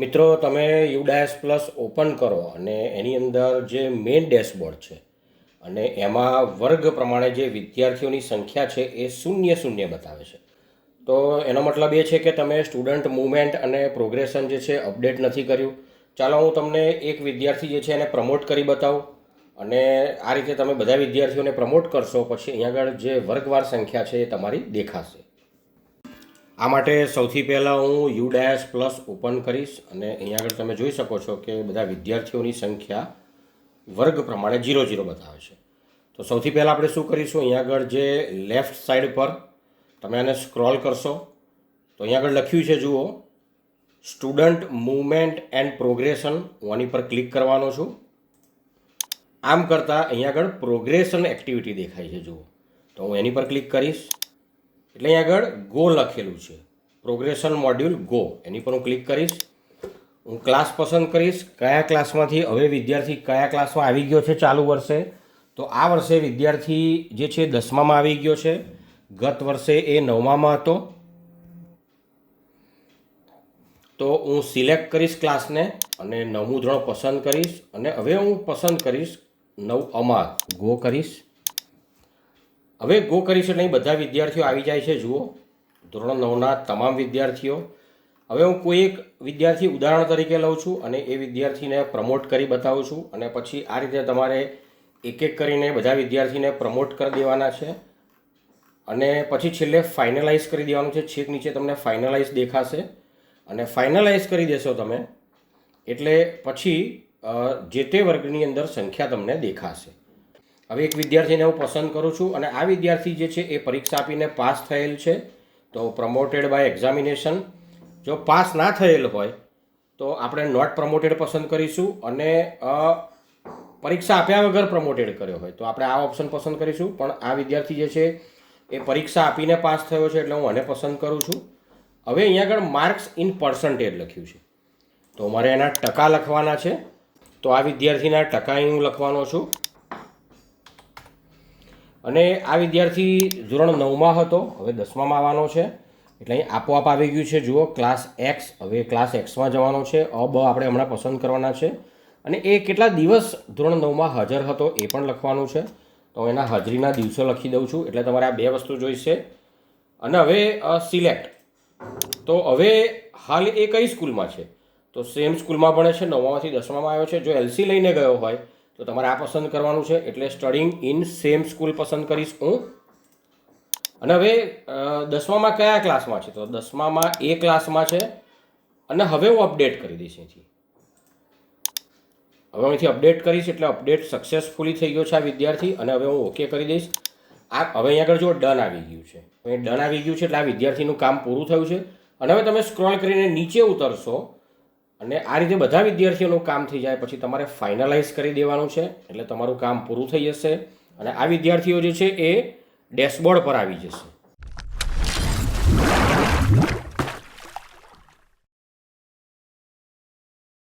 મિત્રો, તમે UDISE plus open કરો અને એની અંદર જે મેઇન ડેશબોર્ડ છે અને એમાં વર્ગ પ્રમાણે જે વિદ્યાર્થીઓની સંખ્યા છે એ શૂન્ય શૂન્ય બતાવે છે. તો એનો મતલબ એ છે કે તમે સ્ટુડન્ટ મૂવમેન્ટ અને પ્રોગ્રેશન જે છે અપડેટ નથી કર્યું. ચાલો હું તમને એક વિદ્યાર્થી જે છે એને પ્રમોટ કરી બતાવું અને આ રીતે તમે બધા વિદ્યાર્થીઓને પ્રમોટ કરશો, પછી અહીંયા આગળ જે વર્ગવાર સંખ્યા છે એ તમારી દેખાશે. આ માટે સૌથી પહેલાં હું યુ ડેશ પ્લસ ઓપન કરીશ અને અહીંયા આગળ તમે જોઈ શકો છો કે બધા વિદ્યાર્થીઓની સંખ્યા વર્ગ પ્રમાણે જીરો જીરો બતાવે છે. તો સૌથી પહેલાં આપણે શું કરીશું? અહીંયા આગળ જે લેફ્ટ સાઈડ પર તમે આને સ્ક્રોલ કરશો. તો અહીંયા આગળ લખ્યું છે, જુઓ સ્ટુડન્ટ મૂવમેન્ટ એન્ડ પ્રોગ્રેશન હું આની પર ક્લિક કરવાનો છું. આમ કરતાં અહીંયા આગળ પ્રોગ્રેશન એક્ટિવિટી દેખાય છે, જુઓ. તો હું એની પર ક્લિક કરીશ. એટલે અહીં આગળ ગો લખેલું છે. પ્રોગ્રેશન મોડ્યુલ ગો એની પર હું ક્લિક કરીશ. હું ક્લાસ પસંદ કરીશ. કયા ક્લાસમાંથી હવે વિદ્યાર્થી કયા ક્લાસમાં આવી ગયો છે? ચાલુ વર્ષે. તો આ વર્ષે વિદ્યાર્થી જે છે દસમામાં આવી ગયો છે. ગત વર્ષે એ નવમામાં હતો. તો હું સિલેક્ટ કરીશ ક્લાસને અને નવમું ધોરણ પસંદ કરીશ. અને હવે હું પસંદ કરીશ નવ અમાર. ગો કરીશ. હવે ગો કરીશ નહીં બધા વિદ્યાર્થીઓ આવી જાય છે, જુઓ. ધોરણ નવના તમામ વિદ્યાર્થીઓ. હવે હું કોઈ એક વિદ્યાર્થી ઉદાહરણ તરીકે લઉં છું અને એ વિદ્યાર્થીને પ્રમોટ કરી બતાવું છું અને પછી આ રીતે તમારે એક એક કરીને બધા વિદ્યાર્થીને પ્રમોટ કરી દેવાના છે અને પછી છેલ્લે ફાઇનલાઇઝ કરી દેવાનું છે. છેક નીચે તમને ફાઇનલાઇઝ દેખાશે. અને ફાઇનલાઇઝ કરી દેશો તમે, એટલે પછી જે તે વર્ગની અંદર સંખ્યા તમને દેખાશે. હવે એક વિદ્યાર્થીને હું પસંદ કરું છું અને આ વિદ્યાર્થી જે છે એ પરીક્ષા આપીને પાસ થયેલ છે. તો પ્રમોટેડ બાય એક્ઝામિનેશન જો પાસ ના થયેલ હોય, તો આપણે નોટ પ્રમોટેડ પસંદ કરીશું અને પરીક્ષા આપ્યા વગર પ્રમોટેડ કર્યો હોય. તો આપણે આ ઓપ્શન પસંદ કરીશું. પણ આ વિદ્યાર્થી જે છે એ પરીક્ષા આપીને પાસ થયો છે એટલે હું આને પસંદ કરું છું. હવે અહીંયા આગળ માર્ક્સ ઇન પર્સન્ટેજ લખ્યું છે. તો મારે એના ટકા લખવાના છે. તો આ વિદ્યાર્થીના ટકા હું લખવાનો છું. અને આ વિદ્યાર્થી ધોરણ નવમાં હતો, હવે દસમામાં આવવાનો છે. એટલે અહીં આપોઆપ આવી ગયું છે. જુઓ ક્લાસ એક્સ હવે ક્લાસ એક્સમાં જવાનો છે. અ, બ આપણે હમણાં પસંદ કરવાના છે. અને એ કેટલા દિવસ ધોરણ નવમાં હાજર હતો એ પણ લખવાનું છે. તો એના હાજરીના દિવસો લખી દઉં છું. એટલે તમારે આ બે વસ્તુ જોઈશે. અને હવે સિલેક્ટ તો હવે હાલ એ કઈ સ્કૂલમાં છે? તો સેમ સ્કૂલમાં ભણે છે. નવમાંથી દસમામાં આવ્યો છે. જો એલસી લઈને ગયો હોય તો તમારે આ પસંદ કરવાનું છે એટલે સ્ટડિંગ ઇન સેમ સ્કૂલ પસંદ કરીશ હું. અને હવે દસમામાં કયા ક્લાસમાં છે? તો દસમામાં એ ક્લાસમાં છે. અને હવે હું અપડેટ કરી દઈશ અહીંથી. હવે અહીંથી અપડેટ કરીશ એટલે અપડેટ સક્સેસફુલી થઈ ગયો છે આ વિદ્યાર્થી. અને હવે હું ઓકે કરી દઈશ. આ, હવે અહીંયા આગળ જો ડન આવી ગયું છે. ડન આવી ગયું છે એટલે આ વિદ્યાર્થીનું કામ પૂરું થયું છે. અને હવે તમે સ્ક્રોલ કરીને નીચે ઉતરશો. અને આ રીતે બધા વિદ્યાર્થીઓનું કામ થઈ જાય, પછી તમારે ફાઇનલાઇઝ કરી દેવાનું છે, એટલે તમારું કામ પૂરું થઈ જશે. અને આ વિદ્યાર્થીઓ જે છે એ ડેશબોર્ડ પર આવી જશે.